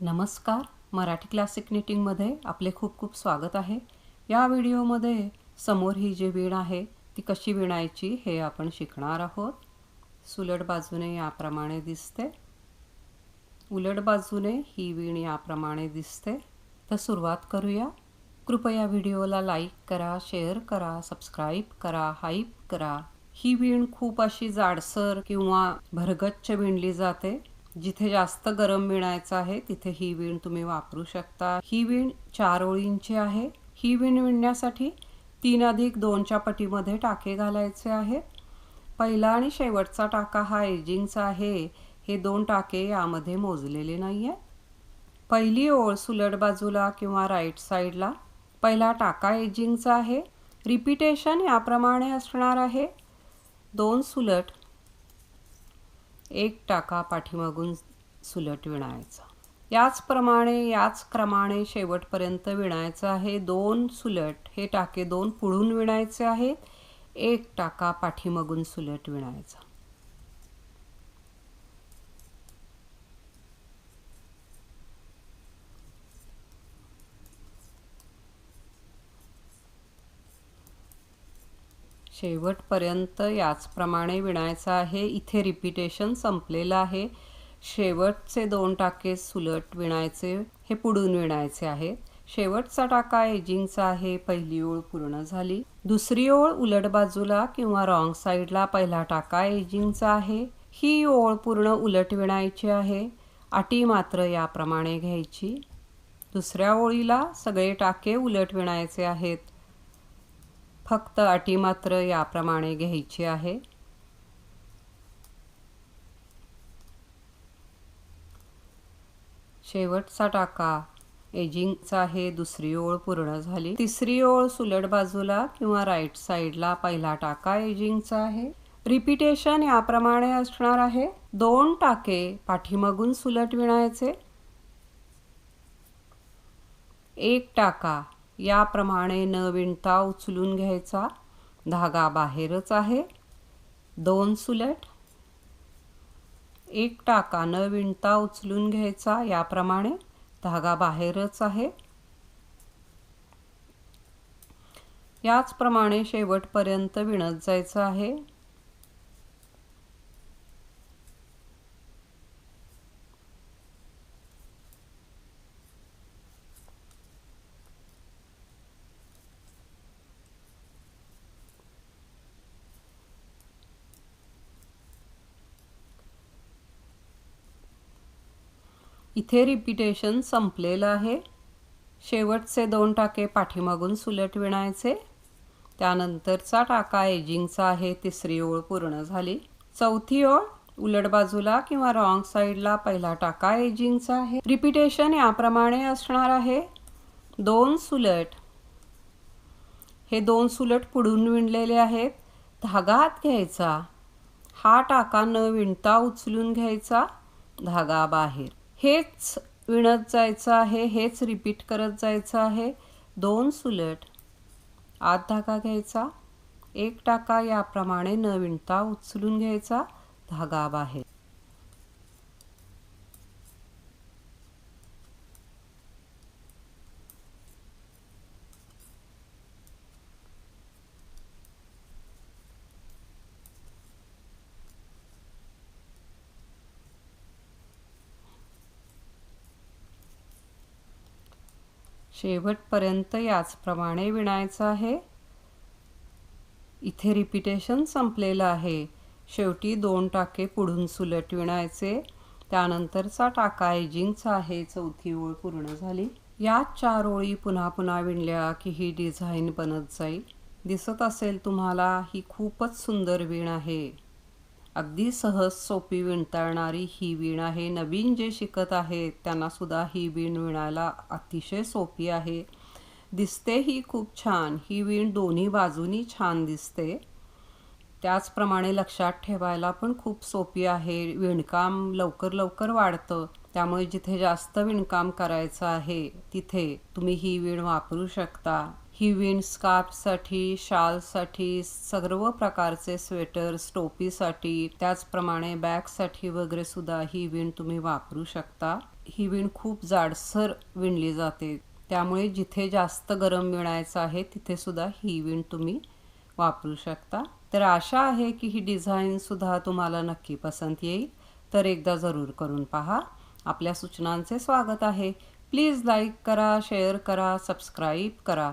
नमस्कार. मराठी क्लासिक निटिंगमध्ये आपले खूप खूप स्वागत आहे. या व्हिडिओमध्ये समोर ही जी वीण आहे ती कशी विणायची हे आपण शिकणार आहोत. सुलट बाजूने याप्रमाणे दिसते. उलट बाजूने ही वीण याप्रमाणे दिसते. तर सुरुवात करूया. कृपया व्हिडिओला लाईक करा शेअर करा सबस्क्राईब करा हाईप करा. ही वीण खूप अशी जाडसर किंवा भरगच्च विणली जाते. जिथे जास्त गरम विणायचं आहे तिथे ही विण तुम्ही वापरू शकता. ही विण चार ओळींची आहे. ही विण विणण्यासाठी तीन अधिक दोनच्या पटीमध्ये टाके घालायचे आहेत पहिला आणि शेवटचा टाका हा एजिंगचा आहे. हे दोन टाके यामध्ये मोजलेले नाही आहेत पहिली ओळ सुलट बाजूला किंवा राईट साईडला. पहिला टाका एजिंगचा आहे. रिपिटेशन याप्रमाणे असणार आहे. दोन सुलट एक टाका पाठीमागून सुलट विणायचा. याचप्रमाणे याच क्रमाने शेवटपर्यंत विणायचं आहे दोन सुलट. हे टाके दोन पुढून विणायचे आहेत. एक टाका पाठीमागून सुलट विणायचा. शेवटपर्यंत याचप्रमाणे विणायचं आहे. इथे रिपिटेशन संपलेलं आहे. शेवटचे दोन टाके सुलट विणायचे हे पुढून विणायचे आहेत शेवटचा टाका एजिंगचा आहे. पहिली ओळ पूर्ण झाली. दुसरी ओळ उलट बाजूला किंवा रॉंग साईडला पहिला टाका एजिंगचा आहे. ही ओळ पूर्ण उलट विणायची आहे. अटी मात्र याप्रमाणे घ्यायची. दुसऱ्या ओळीला सगळे टाके उलट विणायचे आहेत. फक्त अटी मात्र याप्रमाणे घ्यायची आहे. शेवटचा टाका. एजिंगचा आहे दुसरी ओळ पूर्ण झाली. तिसरी ओळ सुलट बाजूला किंवा राईट साईडला पहिला टाका एजिंगचा आहे. रिपिटेशन याप्रमाणे असणार आहे. दोन टाके पाठीमागून सुलट विणायचे. एक टाका. याप्रमाणे न विणता उचलून घ्यायचा. धागा बाहेरच आहे. दोन सुलट. एक टाका न विणता उचलून घ्यायचा. याप्रमाणे धागा बाहेरच आहे. याचप्रमाणे शेवटपर्यंत विणत जायचं आहे. इथे रिपिटेशन संपलेलं आहे. शेवटचे दोन टाके पाठीमागून सुलट विणायचे. त्यानंतरचा टाका एजिंगचा आहे. तिसरी ओळ पूर्ण झाली. चौथी ओळ उलट बाजूला किंवा रॉंग साईडला पहिला टाका एजिंगचा आहे. रिपिटेशन याप्रमाणे असणार आहे. दोन सुलट. हे दोन सुलट पुढून विणलेले आहेत. धागा आत घ्यायचा. हा टाका न विणता उचलून घ्यायचा. धागा बाहेर. हेच विणत जायचं आहे हेच रिपीट करत जायचं आहे. दोन सुलट. आत धागा घ्यायचा. एक टाका याप्रमाणे न विणता उचलून घ्यायचा. धागा बाहेर. शेवटपर्यंत याचप्रमाणे विणायचं आहे. इथे रिपिटेशन संपलेलं आहे. शेवटी दोन टाके पुढून सुलट विणायचे. त्यानंतरचा टाका एजिंगचा आहे. चौथी ओळ पूर्ण झाली. या चार ओळी पुन्हा पुन्हा विणल्या की ही डिझाईन बनत जाईल. दिसत असेल तुम्हाला ही खूपच सुंदर विण आहे. अगदी सहज सोपी विणताळणारी ही वीण आहे. नवीन जे शिकत आहेत त्यांना सुद्धा ही वीण विणायला अतिशय सोपी आहे. दिसते ही खूप छान. ही वीण दोन्ही बाजूनी छान दिसते. त्याचप्रमाणे लक्षात ठेवायला पण खूप सोपी आहे. विणकाम लवकर लवकर वाढतं. त्यामुळे जिथे जास्त विणकाम करायचं आहे तिथे तुम्ही ही वीण वापरू शकता. ही विण स्कार्फसाठी शालसाठी सर्व प्रकारचे स्वेटर टोपीसाठी त्याचप्रमाणे बॅगसाठी वगैरे सुद्धा ही विण तुम्ही वापरू शकता. ही विण खूप जाडसर विणली जाते. त्यामुळे जिथे जास्त गरम मिळायचं आहे तिथे सुद्धा ही विण तुम्ही वापरू शकता. तर आशा आहे की ही डिझाईनसुद्धा तुम्हाला नक्की पसंत येईल. तर एकदा जरूर करून पहा. आपल्या सूचनांचे स्वागत आहे. प्लीज लाईक करा शेअर करा सबस्क्राईब करा.